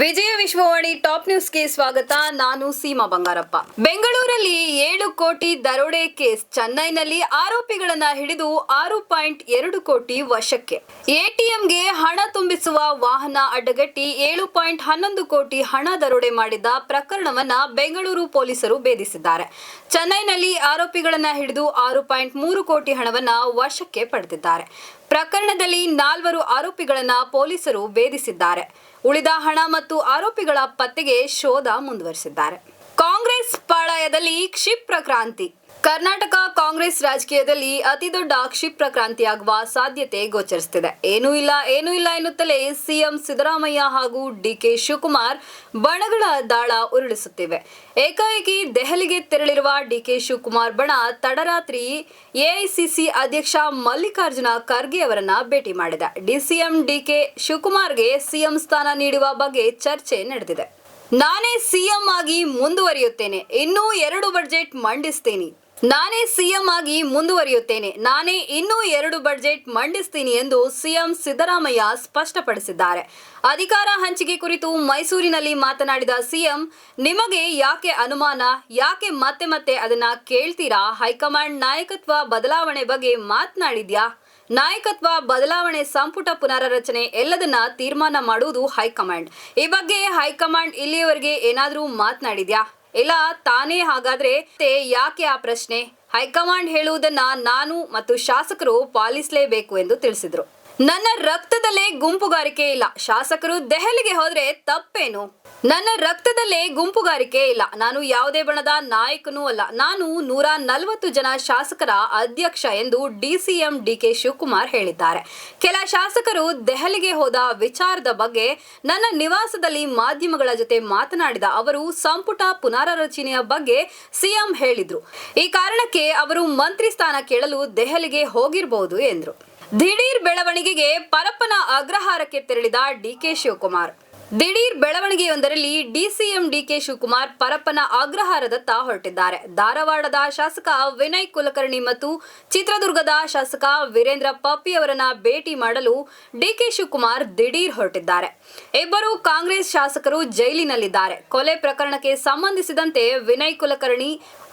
ವಿಜಯ Vishwavani top ನ್ಯೂಸ್ಗೆ ಸ್ವಾಗತ. ನಾನು ಸೀಮಾ ಬಂಗಾರಪ್ಪ. ಬೆಂಗಳೂರಲ್ಲಿ ಏಳು ಕೋಟಿ ದರೋಡೆ ಕೇಸ್. ಚೆನ್ನೈನಲ್ಲಿ ಆರೋಪಿಗಳನ್ನ ಹಿಡಿದು ಆರು ಪಾಯಿಂಟ್ ಎರಡು ಕೋಟಿ ವಶಕ್ಕೆ. ಎಟಿಎಂಗೆ ಹಣ ತುಂಬಿಸುವ ವಾಹನ ಅಡ್ಡಗಟ್ಟಿ ಏಳು ಪಾಯಿಂಟ್ ಹನ್ನೊಂದು ಕೋಟಿ ಹಣ ದರೋಡೆ ಮಾಡಿದ ಪ್ರಕರಣವನ್ನ ಬೆಂಗಳೂರು ಪೊಲೀಸರು ಭೇದಿಸಿದ್ದಾರೆ. ಚೆನ್ನೈನಲ್ಲಿ ಆರೋಪಿಗಳನ್ನ ಹಿಡಿದು ಆರು ಪಾಯಿಂಟ್ ಮೂರು ಕೋಟಿ ಹಣವನ್ನ ವಶಕ್ಕೆ ಪಡೆದಿದ್ದಾರೆ. ಪ್ರಕರಣದಲ್ಲಿ ನಾಲ್ವರು ಆರೋಪಿಗಳನ್ನ ಪೊಲೀಸರು ಭೇದಿಸಿದ್ದಾರೆ. ಉಳಿದ ಹಣ ಮತ್ತು ಆರೋಪಿಗಳ ಪತ್ತೆಗೆ ಶೋಧ ಮುಂದುವರಿಸಿದ್ದಾರೆ. ಕಾಂಗ್ರೆಸ್ ಪಾಳಯದಲ್ಲಿ ಕ್ಷಿಪ್ರ ಕ್ರಾಂತಿ. ಕರ್ನಾಟಕ ಕಾಂಗ್ರೆಸ್ ರಾಜಕೀಯದಲ್ಲಿ ಅತಿದೊಡ್ಡ ಕ್ಷಿಪ್ರ ಕ್ರಾಂತಿಯಾಗುವ ಸಾಧ್ಯತೆ ಗೋಚರಿಸುತ್ತಿದೆ. ಏನೂ ಇಲ್ಲ ಏನೂ ಇಲ್ಲ ಎನ್ನುತ್ತಲೇ ಸಿಎಂ ಸಿದ್ದರಾಮಯ್ಯ ಹಾಗೂ ಡಿಕೆ ಶಿವಕುಮಾರ್ ಬಣಗಳ ದಾಳ ಉರುಳಿಸುತ್ತಿವೆ. ಏಕಾಏಕಿ ದೆಹಲಿಗೆ ತೆರಳಿರುವ ಡಿಕೆ ಶಿವಕುಮಾರ್ ಬಣ ತಡರಾತ್ರಿ ಎಐಸಿಸಿ ಅಧ್ಯಕ್ಷ ಮಲ್ಲಿಕಾರ್ಜುನ ಖರ್ಗೆ ಅವರನ್ನ ಭೇಟಿ ಮಾಡಿದೆ. ಡಿಸಿಎಂ ಡಿಕೆ ಶಿವಕುಮಾರ್ಗೆ ಸಿಎಂ ಸ್ಥಾನ ನೀಡುವ ಬಗ್ಗೆ ಚರ್ಚೆ ನಡೆದಿದೆ. ನಾನೇ ಸಿಎಂ ಆಗಿ ಮುಂದುವರಿಯುತ್ತೇನೆ. ಇನ್ನೂ ಎರಡು ಬಡ್ಜೆಟ್ ಮಂಡಿಸ್ತೀನಿ. ನಾನೇ ಸಿಎಂ ಆಗಿ ಮುಂದುವರಿಯುತ್ತೇನೆ. ನಾನೇ ಇನ್ನೂ ಎರಡು ಬಡ್ಜೆಟ್ ಮಂಡಿಸ್ತೀನಿ ಎಂದು ಸಿಎಂ ಸಿದ್ದರಾಮಯ್ಯ ಸ್ಪಷ್ಟಪಡಿಸಿದ್ದಾರೆ. ಅಧಿಕಾರ ಹಂಚಿಕೆ ಕುರಿತು ಮೈಸೂರಿನಲ್ಲಿ ಮಾತನಾಡಿದ ಸಿಎಂ, ನಿಮಗೆ ಯಾಕೆ ಅನುಮಾನ? ಯಾಕೆ ಮತ್ತೆ ಮತ್ತೆ ಅದನ್ನ ಕೇಳ್ತೀರಾ? ಹೈಕಮಾಂಡ್ ನಾಯಕತ್ವ ಬದಲಾವಣೆ ಬಗ್ಗೆ ಮಾತನಾಡಿದ್ಯಾ? ನಾಯಕತ್ವ, ಬದಲಾವಣೆ, ಸಂಪುಟ ಪುನಾರಚನೆ ಎಲ್ಲದನ್ನ ತೀರ್ಮಾನ ಮಾಡುವುದು ಹೈಕಮಾಂಡ್. ಈ ಬಗ್ಗೆ ಹೈಕಮಾಂಡ್ ಇಲ್ಲಿಯವರೆಗೆ ಏನಾದರೂ ಮಾತನಾಡಿದ್ಯಾ? ಇಲ್ಲ, ತಾನೇ ಹಾಗಾದ್ರೆ ಯಾಕೆ ಆ ಪ್ರಶ್ನೆ? ಹೈಕಮಾಂಡ್ ಹೇಳುವುದನ್ನ ನಾನು ಮತ್ತು ಶಾಸಕರು ಪಾಲಿಸಲೇಬೇಕು ಎಂದು ತಿಳಿಸಿದ್ರು. ನನ್ನ ರಕ್ತದಲ್ಲೇ ಗುಂಪುಗಾರಿಕೆ ಇಲ್ಲ. ಶಾಸಕರು ದೆಹಲಿಗೆ ಹೋದ್ರೆ ತಪ್ಪೇನು? ನನ್ನ ರಕ್ತದಲ್ಲೇ ಗುಂಪುಗಾರಿಕೆ ಇಲ್ಲ. ನಾನು ಯಾವುದೇ ಬಣದ ನಾಯಕನೂ ಅಲ್ಲ. ನಾನು ನೂರ ನಲವತ್ತು ಜನ ಶಾಸಕರ ಅಧ್ಯಕ್ಷ ಎಂದು ಡಿಸಿಎಂ ಡಿಕೆ ಶಿವಕುಮಾರ್ ಹೇಳಿದ್ದಾರೆ. ಕೆಲ ಶಾಸಕರು ದೆಹಲಿಗೆ ಹೋದ ವಿಚಾರದ ಬಗ್ಗೆ ನನ್ನ ನಿವಾಸದಲ್ಲಿ ಮಾಧ್ಯಮಗಳ ಜೊತೆ ಮಾತನಾಡಿದ ಅವರು, ಸಂಪುಟ ಪುನಾರಚನೆಯ ಬಗ್ಗೆ ಸಿಎಂ ಹೇಳಿದ್ರು. ಈ ಕಾರಣಕ್ಕೆ ಅವರು ಮಂತ್ರಿ ಸ್ಥಾನ ಕೇಳಲು ದೆಹಲಿಗೆ ಹೋಗಿರಬಹುದು ಎಂದರು. ದಿಢೀರ್ ಬೆಳವಣಿಗೆಗೆ ಪರಪ್ಪನ ಅಗ್ರಹಾರಕ್ಕೆ ತೆರಳಿದ ಡಿಕೆ ಶಿವಕುಮಾರ್. ದಿಢೀರ್ ಬೆಳವಣಿಗೆಯೊಂದರಲ್ಲಿ ಡಿಸಿಎಂ ಡಿಕೆ ಶಿವಕುಮಾರ್ ಪರಪ್ಪನ ಆಗ್ರಹಾರದತ್ತ ಹೊರಟಿದ್ದಾರೆ. ಧಾರವಾಡದ ಶಾಸಕ ವಿನಯ್ ಕುಲಕರ್ಣಿ ಮತ್ತು ಚಿತ್ರದುರ್ಗದ ಶಾಸಕ ವೀರೇಂದ್ರ ಪಪ್ಪಿ ಅವರನ್ನ ಭೇಟಿ ಮಾಡಲು ಡಿಕೆ ಶಿವಕುಮಾರ್ ದಿಢೀರ್ ಹೊರಟಿದ್ದಾರೆ. ಇಬ್ಬರು ಕಾಂಗ್ರೆಸ್ ಶಾಸಕರು ಜೈಲಿನಲ್ಲಿದ್ದಾರೆ. ಕೊಲೆ ಪ್ರಕರಣಕ್ಕೆ ಸಂಬಂಧಿಸಿದಂತೆ ವಿನಯ್ ಕುಲಕರ್ಣಿ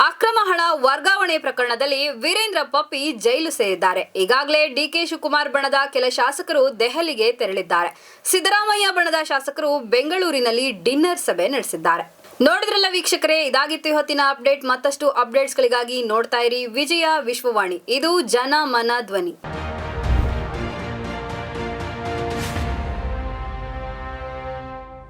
ಅಕ್ರಮ ಹಣ ವರ್ಗಾವಣೆ ಪ್ರಕರಣದಲ್ಲಿ ವೀರೇಂದ್ರ ಪಪ್ಪಿ ಜೈಲು ಸೇರಿದ್ದಾರೆ. ಈಗಾಗಲೇ ಡಿಕೆ ಶಿವಕುಮಾರ್ ಬಣದ ಕೆಲ ಶಾಸಕರು ದೆಹಲಿಗೆ ತೆರಳಿದ್ದಾರೆ. ಸಿದ್ದರಾಮಯ್ಯ ಬಣದ ಶಾಸಕರು ಬೆಂಗಳೂರಿನಲ್ಲಿ ಡಿನ್ನರ್ ಸಭೆ ನಡೆಸಿದ್ದಾರೆ. ನೋಡಿದ್ರಲ್ಲ ವೀಕ್ಷಕರೇ, ಇದಾಗಿತ್ತು ಇವತ್ತಿನ ಅಪ್ಡೇಟ್. ಮತ್ತಷ್ಟು ಅಪ್ಡೇಟ್ಸ್ಗಳಿಗಾಗಿ ನೋಡ್ತಾ ಇರಿ ವಿಜಯ ವಿಶ್ವವಾಣಿ. ಇದು ಜನ ಮನ ಧ್ವನಿ.